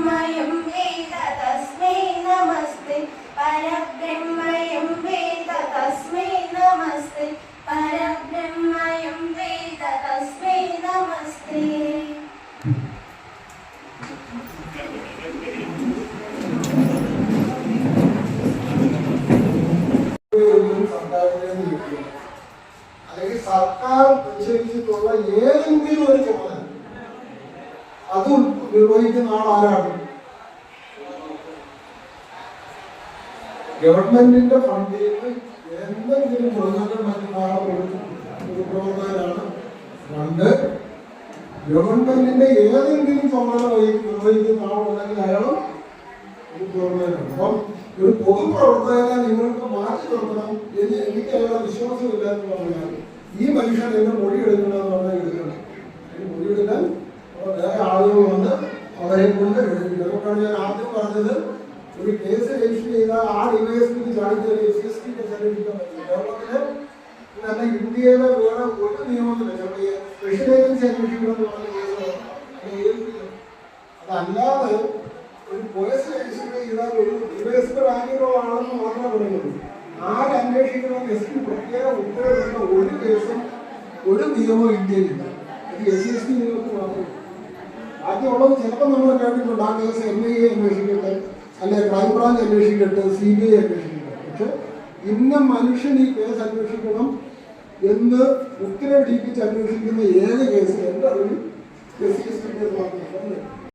പരബ്രഹ്മയും വേദ തസ്മേ നമസ്തേ. പരബ്രഹ്മയും വേദ തസ്മേ നമസ്തേ. പരബ്രഹ്മയും വേദ തസ്മേ നമസ്തേ. അല്ലെങ്കിൽ സർക്കാർ പരിശോധിച്ചിട്ടുള്ള ഏതെങ്കിലും ഒരു ചുമതല നിർവഹിക്കുന്ന ആൾ ആരാണ്? ഗവൺമെന്റിന്റെ ഫണ്ടിൽ നിന്ന് എന്തെങ്കിലും മൃഗങ്ങൾ മറ്റൊരാളെ പൊതുപ്രവർത്തകരാണ് രണ്ട് ഗവൺമെന്റിന്റെ ഏതെങ്കിലും വഹി- നിർവഹിക്കുന്ന ആളുണ്ടെങ്കിൽ അയാളും ഒരു പൊതുപ്രവർത്തകനെ നിങ്ങൾക്ക് മാറ്റി നിർത്തണം എന്ന് എനിക്ക് അയാളെ വിശ്വാസമില്ല എന്ന് പറഞ്ഞാൽ ഈ മനുഷ്യൻ എന്റെ മൊഴി വന്ന് അവരെ കൊണ്ട് എടുപ്പിക്കും അതുകൊണ്ടാണ് ഞാൻ ആദ്യം പറഞ്ഞത് ഒരു കേസ് രജിസ്റ്റർ ചെയ്താൽ ആ ഡിവൈഎസ്പിക്ക് ഇതല്ല ഇന്ത്യയിലെ വേറെ ഒരു നിയമത്തില്ല. സ്പെഷ്യൽ ഏജൻസി അന്വേഷിക്കണം എന്ന് പറഞ്ഞ കേസ് അതല്ലാതെ ഒരു പോലീസ് രജിസ്റ്റർ ചെയ്താൽ ഒരു ഡിവൈഎസ്പി റാങ്കിലോ ആണെന്ന് മാത്രമേ പറയുള്ളൂ ആര് എസ് പി പ്രത്യേക ഒരു കേസും ഒരു നിയമവും ഇന്ത്യയിലില്ല ഇത് എസ് എസ് ടി നിയമത്തിൽ മാത്രമേ ബാക്കിയുള്ളത് ചിലപ്പോൾ നമ്മൾ കേട്ടിട്ടുണ്ട് ആ കേസ് എൻ ഐ എ അന്വേഷിക്കട്ടെ അല്ലെ ക്രൈംബ്രാഞ്ച് അന്വേഷിക്കട്ടെ സി ബി ഐ അന്വേഷിക്കട്ടെ. പക്ഷെ ഇന്ന മനുഷ്യൻ ഈ കേസ് അന്വേഷിക്കണം എന്ന് ഉത്തരവിടിപ്പിച്ച് അന്വേഷിക്കുന്ന ഏത് കേസ് എന്റെ അറിവിൽ S C S T case മാത്രമേ